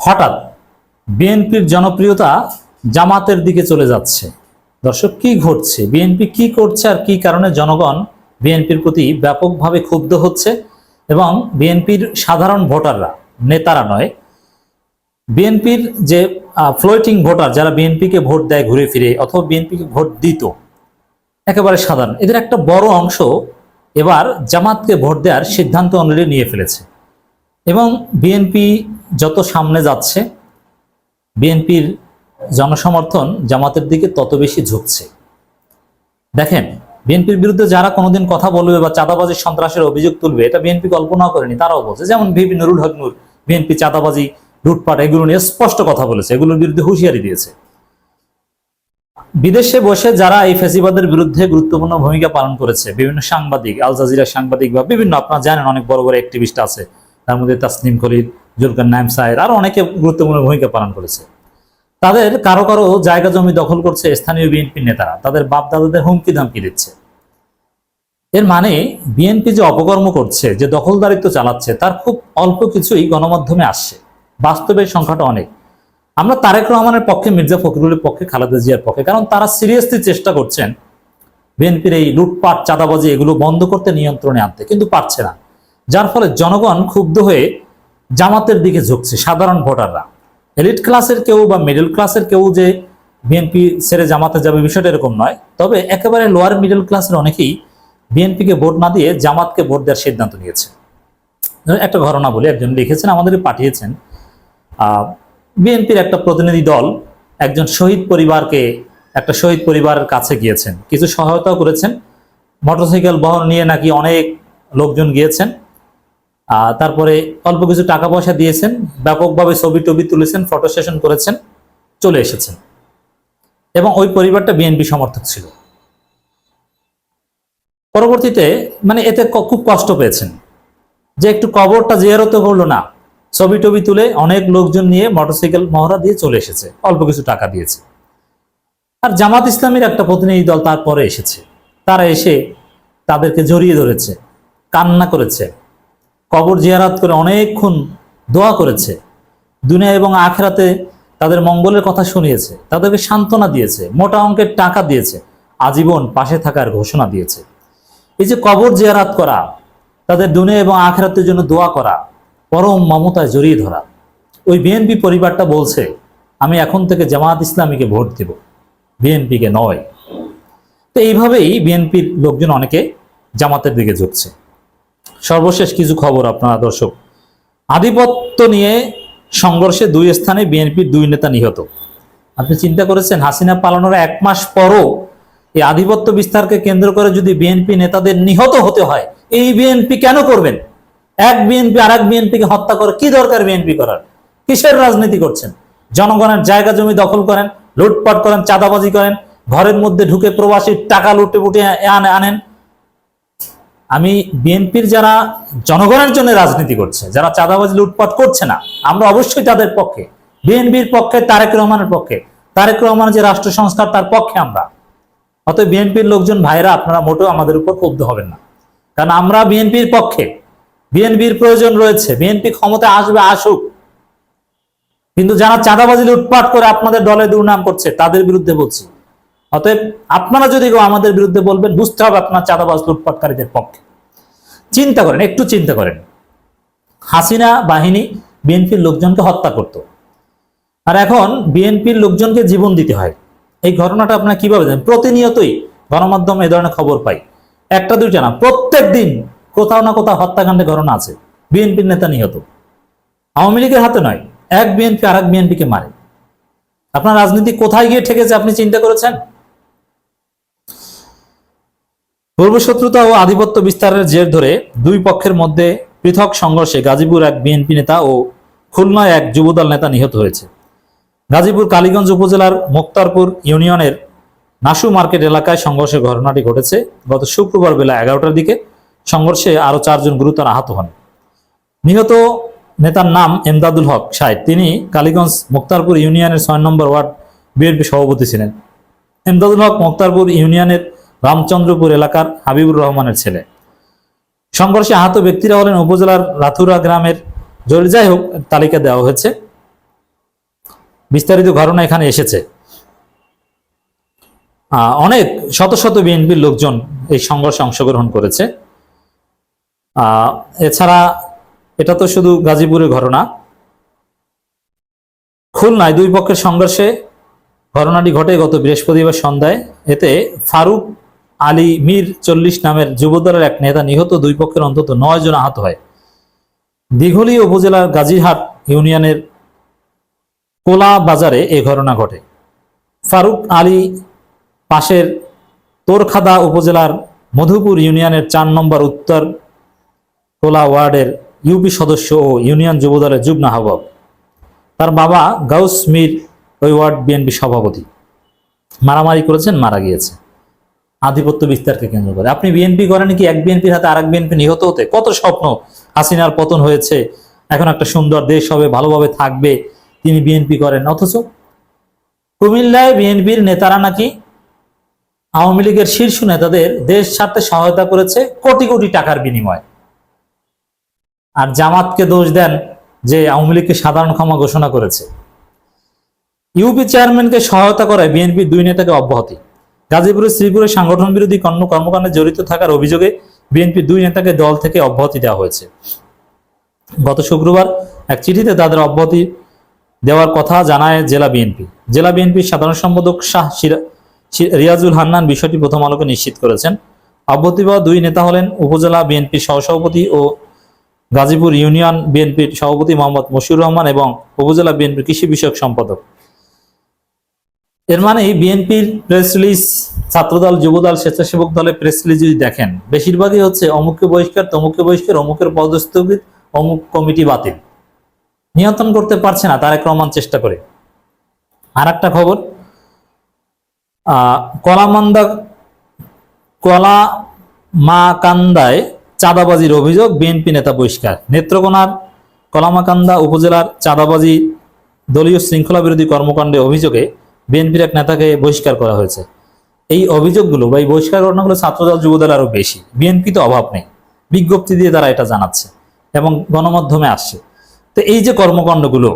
হঠাৎ বিএনপির জনপ্রিয়তা জামাতের দিকে চলে যাচ্ছে। দর্শক, কি ঘটছে? বিএনপি কি করছে আর কি কারণে জনগণ বিএনপির প্রতি ব্যাপকভাবে ক্ষুব্ধ হচ্ছে এবং বিএনপির সাধারণ ভোটাররা, নেতারা নয়, বিএনপির যে ফ্লোটিং ভোটার যারা বিএনপিকে ভোট দেয় ঘুরে ফিরে অথবা বিএনপিকে ভোট দিত, একেবারে সাধারণ। এদের একটা বড় অংশ এবার জামাতকে ভোট দেওয়ার সিদ্ধান্ত অলরেডি নিয়ে ফেলেছে। এবং বিএনপি যত সামনে যাচ্ছে, বিএনপির জনসমর্থন জামাতের দিকে তত বেশি ঝুঁকছে। দেখেন, বিএনপির বিরুদ্ধে যারা কোনোদিন কথা বলবে বা চাঁদাবাজি সন্ত্রাসের অভিযোগ তুলবে, এটা বিএনপি কল্পনা করেনি, তারাও বলছে। যেমন ভিপি নুরুল হক বিএনপি চাঁদাবাজি, লুটপাট, এগুলো নিয়ে স্পষ্ট কথা বলেছে, এগুলোর বিরুদ্ধে হুঁশিয়ারি দিয়েছে। বিদেশে বসে যারা এই ফেসিবাদের বিরুদ্ধে গুরুত্বপূর্ণ ভূমিকা পালন করেছে, বিভিন্ন সাংবাদিক, আল জাজিরা সাংবাদিক বা বিভিন্ন, আপনারা জানেন অনেক বড় বড় অ্যাক্টিভিস্ট আছে, তার মধ্যে তাসনিম খলিল জুলকার নাইম সাহের আরও অনেকে গুরুত্বপূর্ণ ভূমিকা পালন করেছে। তাদের কারও কারও জায়গা জমি দখল করছে স্থানীয় বিএনপি নেতারা, তাদের বাপ দাদাদের হুমকি ধামকি দিচ্ছে। এর মানে বিএনপি যে অপকর্ম করছে, যে দখলদারিত্ব চালাচ্ছে, তার খুব অল্প কিছুই গণমাধ্যমে আসছে। বাস্তবের সংখ্যাটা অনেক। আমরা তারেক রহমানের পক্ষে, মির্জা ফখরুলের পক্ষে, খালেদা জিয়ার পক্ষে, কারণ তারা সিরিয়াসলি চেষ্টা করছেন বিএনপির এই লুটপাট, চাঁদাবাজি, এগুলো বন্ধ করতে, নিয়ন্ত্রণে আনতে, কিন্তু পারছে না। যার ফলে জনগণ ক্ষুব্ধ হয়ে জামাতের দিকে ঝুঁকছে, সাধারণ ভোটাররা। এলিট ক্লাসের কেউ বা মিডল ক্লাসের কেউ যে বিএনপি ছেড়ে জামাতে যাবে বিষয়টা এরকম নয়। তবে একেবারে লোয়ার মিডল ক্লাসের অনেকেই বিএনপিকে ভোট না দিয়ে জামাতকে ভোট দেওয়ার সিদ্ধান্ত নিয়েছে। একটা ঘটনা বলি, একজন লিখেছেন, আমাদের পাঠিয়েছেন বিএনপির একটা প্রতিনিধি দল একজন শহীদ পরিবারকে, একটা শহীদ পরিবারের কাছে গিয়েছেন। কিছু সহায়তাও করেছেন। মোটরসাইকেল বহন নিয়ে নাকি অনেক লোকজন গিয়েছেন। তারপরে অল্প কিছু টাকা পয়সা দিয়েছেন, ব্যাপকভাবে ছবি টবি তুলেছেন ফটো সেশন করেছেন, চলে এসেছেন। এবং ওই পরিবারটা বিএনপি সমর্থক ছিল। পরবর্তীতে মানে এতে খুব কষ্ট পেয়েছেন। যে একটু কবরটা জিয়ারত করল না, ছবি টবি তুলে অনেক লোকজন নিয়ে মোটরসাইকেল মহড়া দিয়ে চলে এসেছে, অল্প কিছু টাকা দিয়েছে। আর জামাত ইসলামের একটা প্রতিনিধি দল তারপরে এসেছে। তারা এসে তাদেরকে জড়িয়ে ধরেছে, কান্না করেছে কবর জিয়ারাত করে অনেকক্ষণ দোয়া করেছে। দুনিয়া এবং আখেরাতে তাদের মঙ্গলের কথা শুনিয়েছে, তাদেরকে সান্ত্বনা দিয়েছে, মোটা অঙ্কের টাকা দিয়েছে, আজীবন পাশে থাকার ঘোষণা দিয়েছে। এই যে কবর জিয়ারাত করা, তাদের দুনিয়া এবং আখেরাতের জন্য দোয়া করা, পরম মমতায় জড়িয়ে ধরা। ওই বিএনপি পরিবারটা বলছে, আমি এখন থেকে জামাত ইসলামীকে ভোট দেব। বিএনপিকে নয়। তো এইভাবেই বিএনপির লোকজন অনেকে জামাতের দিকে ঝুঁকছে। সর্বশেষ কিছু খবর আপনারা দর্শক। আধিপত্য নিয়ে সংঘর্ষে দুই স্থানে বিএনপির দুই নেতা নিহত। আপনি চিন্তা করেছেন, হাসিনা পালানোর এক মাস পরও এই আধিপত্য বিস্তারকে কেন্দ্র করে যদি বিএনপি নেতাদের নিহত হতে হয়, এই বিএনপি কেন করবেন? এক বিএনপি আর এক বিএনপিকে হত্যা করে কি দরকার বিএনপি করার? কিসের রাজনীতি করছেন? জনগণের জায়গা জমি দখল করেন, লুটপাট করেন, চাঁদাবাজি করেন, ঘরের মধ্যে ঢুকে প্রবাসীর টাকা লুটে পুটে আনে- আনেন আমি বিএনপির যারা জনগণের জন্য রাজনীতি করছে, যারা চাঁদাবাজি লুটপাট করছে না, আমরা অবশ্যই তাদের পক্ষে, বিএনপির পক্ষে, তারেক রহমানের পক্ষে, তারেক রহমান যে রাষ্ট্র সংস্কার তার পক্ষে আমরা। অতএব বিএনপির লোকজন ভাইরা, আপনারা মোটেও আমাদের উপর ক্ষুব্ধ হবেন না। কারণ আমরা বিএনপির পক্ষে, বিএনপির প্রয়োজন রয়েছে, বিএনপি ক্ষমতায় আসবে, আসুক। কিন্তু যারা চাঁদাবাজি লুটপাট করে আপনাদের দলে দুর্নাম করছে, তাদের বিরুদ্ধে বলছি। অতএব আপনারা যদি আমাদের বিরুদ্ধে বলবেন, বুঝতে হবে আপনার চাঁদাবাজ লুটপাটকারীদের পক্ষে। চিন্তা করেন, একটু চিন্তা করেন। হাসিনা বাহিনী বিএনপির লোকজনকে হত্যা করত। আর এখন বিএনপির লোকজনকে জীবন দিতে হয়। এই ঘটনাটা আপনারা কীভাবে জানেন? প্রতিনিয়তই গণমাধ্যমে এ ধরনের খবর পাই। একটা, দুইটা না প্রত্যেক দিন কোথাও না কোথাও হত্যাকাণ্ডের ঘটনা আছে, বিএনপির নেতা নিহত। আওয়ামী লীগের হাতে নয়, এক বিএনপি আর এক বিএনপিকে মারে। আপনার রাজনীতি কোথায় গিয়ে ঠেকেছে আপনি চিন্তা করেছেন? পূর্বশত্রুতা ও আধিপত্য বিস্তারের জের ধরে দুই পক্ষের মধ্যে পৃথক সংঘর্ষে গাজীপুর এক বিএনপি নেতা ও খুলনায় এক যুবদল নেতা নিহত হয়েছে। গাজীপুর কালীগঞ্জ উপজেলার মোক্তারপুর ইউনিয়নের নাসু মার্কেট এলাকায় সংঘর্ষের ঘটনাটি ঘটেছে। গত শুক্রবার বেলা এগারোটার দিকে সংঘর্ষে আরও চারজন গুরুতর আহত হন। নিহত নেতার নাম এমদাদুল হক সাহেব। তিনি কালীগঞ্জ মুক্তারপুর ইউনিয়নের ছয় নম্বর ওয়ার্ড বিএনপি সভাপতি ছিলেন। এমদাদুল হক মুক্তারপুর ইউনিয়নের রামচন্দ্রপুর এলাকার হাবিবুর রহমানের ছেলে। সংঘর্ষে আহত ব্যক্তিরা হলেন উপজেলার রাথুরা গ্রামের জল, যাই হোক, তালিকা দেওয়া হয়েছে। বিস্তারিত ঘটনা এখানে এসেছে। অনেক, শত শত বিএনপির লোকজন এই সংঘর্ষে অংশগ্রহণ করেছে। এছাড়া এটা তো শুধু গাজীপুরের ঘটনা। খুলনায় দুই পক্ষের সংঘর্ষে ঘটনাটি ঘটে গত বৃহস্পতিবার সন্ধ্যায়। এতে ফারুক আলী মীর চল্লিশ নামের যুবদলের এক নেতা নিহত দুই পক্ষের অন্তত নয় জন আহত হয়। দিঘলি উপজেলার গাজীহাট ইউনিয়নের কোলা বাজারে এ ঘটনা ঘটে। ফারুক আলী পাশের তোরখাদা উপজেলার মধুপুর ইউনিয়নের চার নম্বর উত্তর কোলা ওয়ার্ডের ইউপি সদস্য ও ইউনিয়ন যুবদলের যুগ্ম আহ্বায়ক তার বাবা গাউস মির, ওই ওয়ার্ড বিএনপি সভাপতি। মারামারি করেছেন, মারা গিয়েছে। আধিপত্য বিস্তারকে কেন্দ্র করে। আপনি বিএনপি করেন কি, এক বিএনপির হাতে আরেক বিএনপি নিহত হতে? কত স্বপ্ন? হাসিনার পতন হয়েছে। এখন একটা সুন্দর দেশ হবে, ভালোভাবে থাকবে। তিনি বিএনপি করেন। অথচ কুমিল্লায় বিএনপির নেতারা নাকি আওয়ামী লীগের শীর্ষ নেতাদের দেশ ছাড়তে সহায়তা করেছে কোটি কোটি টাকার বিনিময়। আর জামাতকে দোষ দেন যে আওয়ামী লীগকে সাধারণ ক্ষমা ঘোষণা করেছে। ইউপি চেয়ারম্যানকে সহায়তা করায় বিএনপির দুই নেতাকে অব্যাহতি। গাজীপুরের শ্রীপুরে সাংগঠন বিরোধী কর্ম কর্মকাণ্ডে জড়িত থাকার অভিযোগে বিএনপির দুই নেতাকে দল থেকে অব্যাহতি দেওয়া হয়েছে। গত শুক্রবার এক চিঠিতে তাদের অব্যাহতি দেওয়ার কথা জানায় জেলা বিএনপি। জেলা বিএনপির সাধারণ সম্পাদক শাহ রিয়াজুল হান্নান বিষয়টি প্রথম আলোকে নিশ্চিত করেছেন। অব্যাহতি পাওয়া দুই নেতা হলেন উপজেলা বিএনপির সহসভাপতি ও গাজীপুর ইউনিয়ন বিএনপির সভাপতি মোহাম্মদ মশিউর রহমান এবং উপজেলা বিএনপির কৃষি বিষয়ক সম্পাদক। এর মানে বিএনপির প্রেস রিলিজ ছাত্রদল, যুবদল, স্বেচ্ছাসেবক দলের প্রেস রিলিজ যদি দেখেন, বেশিরভাগই হচ্ছে অমুককে বহিষ্কার, তমুককে বহিষ্কার, অমুকের পদস্থগিত, অমুক কমিটি বাতিল। নিয়ন্ত্রণ করতে পারছে না, তারেক রহমান চেষ্টা করে। আর একটা খবর কলামান্দা কলা মাকান্দায় চাঁদাবাজির অভিযোগ বিএনপি নেতা বহিষ্কার। নেত্রকোনার কলামাকান্দা উপজেলার চাঁদাবাজি দলীয় শৃঙ্খলা বিরোধী কর্মকাণ্ডে অভিযোগে বিএনপির এক নেতাকে বহিষ্কার করা হয়েছে। এই অভিযোগগুলো বা এই বহিষ্কার ঘটনাগুলো ছাত্রদল, যুবদল আরও বেশি। বিএনপি তো অভাব নেই। বিজ্ঞপ্তি দিয়ে তারা এটা জানাচ্ছে এবং গণমাধ্যমে আসছে। তো এই যে কর্মকাণ্ডগুলো,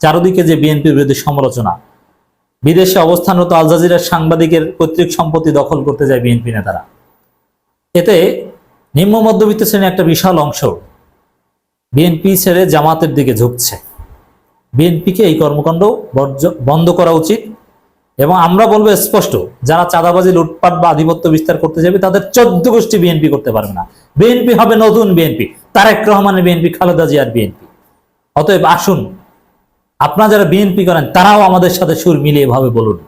চারদিকে যে বিএনপির বিরুদ্ধে সমালোচনা, বিদেশে অবস্থানরত আল জাজিরার সাংবাদিকের পৈতৃক সম্পত্তি দখল করতে যায় বিএনপি নেতারা। এতে নিম্ন মধ্যবিত্ত শ্রেণির একটা বিশাল অংশ বিএনপি ছেড়ে জামাতের দিকে ঝুঁকছে। বিএনপিকে এই কর্মকাণ্ড বন্ধ করা উচিত। এবং আমরা বলব স্পষ্ট, যারা চাঁদাবাজি, লুটপাট বা আধিপত্য বিস্তার করতে যাবে, তাদের চোদ্দ গোষ্ঠী বিএনপি করতে পারবে না। বিএনপি হবে নতুন বিএনপি, তারেক রহমানের বিএনপি, খালেদা জিয়ার বিএনপি। অতএব আসুন, আপনারা যারা বিএনপি করেন, তারাও আমাদের সাথে সুর মিলিয়ে ভাবে বলুন।